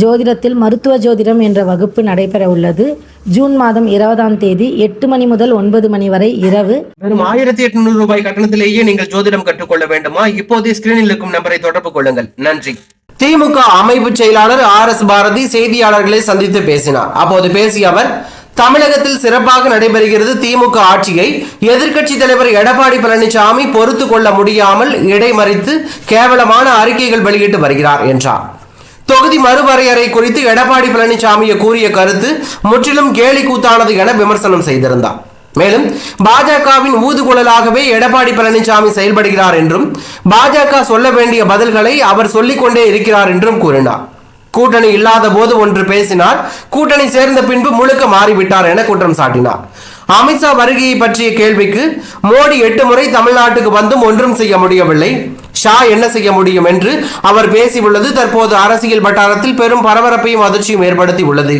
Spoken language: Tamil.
ஜோதிடத்தில் மருத்துவ ஜோதிடம் என்ற வகுப்பு நடைபெற உள்ளது ஜூன் மாதம் இருபதாம் தேதி எட்டு மணி முதல் ஒன்பது மணி வரை இரவு. வெறும் ஆயிரத்தி எட்நூறு ரூபாய் கட்டணத்திலேயே நீங்கள் ஜோதிடம் கற்றுக்கொள்ள வேண்டுமா? இப்போதே ஸ்கிரீனில் இருக்கும் நம்பரை தொடர்பு கொள்ளுங்கள். நன்றி. திமுக அமைப்பு செயலாளர் ஆர் எஸ் பாரதி செய்தியாளர்களை சந்தித்து பேசினார். அப்போது பேசிய அவர் தமிழகத்தில் சிறப்பாக நடைபெறுகிறது திமுக ஆட்சியை. எதிர்க்கட்சி தலைவர் எடப்பாடி பழனிசாமி பொறுத்து கொள்ள முடியாமல் இடைமறித்து கேவலமான அறிக்கைகள் வெளியிட்டு வருகிறார் என்றார். தொகுதி மறுவரையறை குறித்து எடப்பாடி பழனிசாமியை கூறிய கருத்து முற்றிலும் கேலி கூத்தானது என விமர்சனம் செய்திருந்தார். மேலும் பாஜகவின் ஊதுகுழலாகவே எடப்பாடி பழனிசாமி செயல்படுகிறார் என்றும் பாஜக சொல்ல வேண்டிய பதில்களை அவர் சொல்லிக்கொண்டே இருக்கிறார் என்றும் கூறினார். கூட்டணி இல்லாத போது ஒன்று பேசினார் கூட்டணி சேர்ந்த பின்பு முழுக்க மாறிவிட்டார் என குற்றம் சாட்டினார். அமித்ஷா வருகையை பற்றிய கேள்விக்கு மோடி எட்டு முறை தமிழ்நாட்டுக்கு வந்தும் ஒன்றும் செய்ய முடியவில்லை. ஷா என்ன செய்ய முடியும் என்று அவர் பேசியுள்ளது. தற்போது அரசியல் வட்டாரத்தில் பெரும் பரபரப்பையும் அதிர்ச்சியும் ஏற்படுத்தி உள்ளது